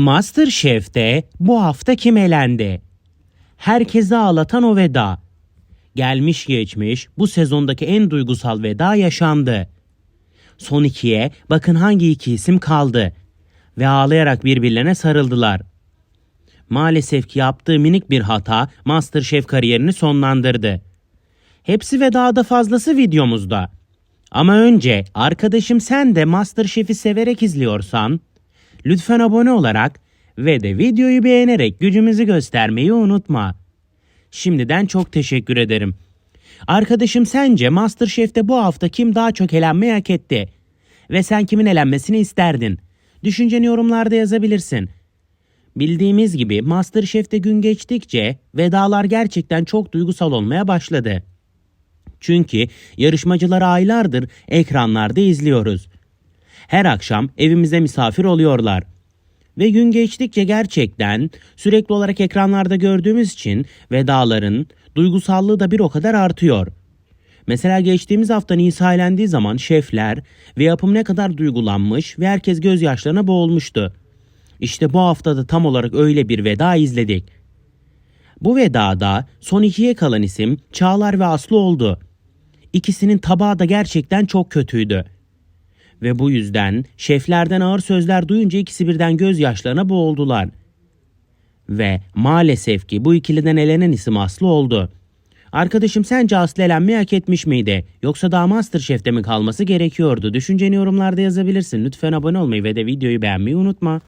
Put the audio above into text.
Masterchef'te bu hafta kim elendi? Herkesi ağlatan o veda. Gelmiş geçmiş bu sezondaki en duygusal veda yaşandı. Son ikiye bakın hangi iki isim kaldı. Ve ağlayarak birbirlerine sarıldılar. Maalesef ki yaptığı minik bir hata Masterchef kariyerini sonlandırdı. Hepsi ve daha da fazlası videomuzda. Ama önce arkadaşım sen de Masterchef'i severek izliyorsan lütfen abone olarak ve de videoyu beğenerek gücümüzü göstermeyi unutma. Şimdiden çok teşekkür ederim. Arkadaşım sence Masterchef'te bu hafta kim daha çok elenmeyi hak etti? Ve sen kimin elenmesini isterdin? Düşünceni yorumlarda yazabilirsin. Bildiğimiz gibi Masterchef'te gün geçtikçe vedalar gerçekten çok duygusal olmaya başladı. Çünkü yarışmacıları aylardır ekranlarda izliyoruz. Her akşam evimize misafir oluyorlar. Ve gün geçtikçe gerçekten sürekli olarak ekranlarda gördüğümüz için vedaların duygusallığı da bir o kadar artıyor. Mesela geçtiğimiz hafta Nisa elendiği zaman şefler ve yapım ne kadar duygulanmış ve herkes gözyaşlarına boğulmuştu. İşte bu haftada tam olarak öyle bir veda izledik. Bu vedada son ikiye kalan isim Çağlar ve Aslı oldu. İkisinin tabağı da gerçekten çok kötüydü. Ve bu yüzden şeflerden ağır sözler duyunca ikisi birden gözyaşlarına boğuldular. Ve maalesef ki bu ikiliden elenen isim Aslı oldu. Arkadaşım sence Aslı elenmeyi hak etmiş miydi? Yoksa daha Masterchef'te mi kalması gerekiyordu? Düşünceni yorumlarda yazabilirsin. Lütfen abone olmayı ve de videoyu beğenmeyi unutma.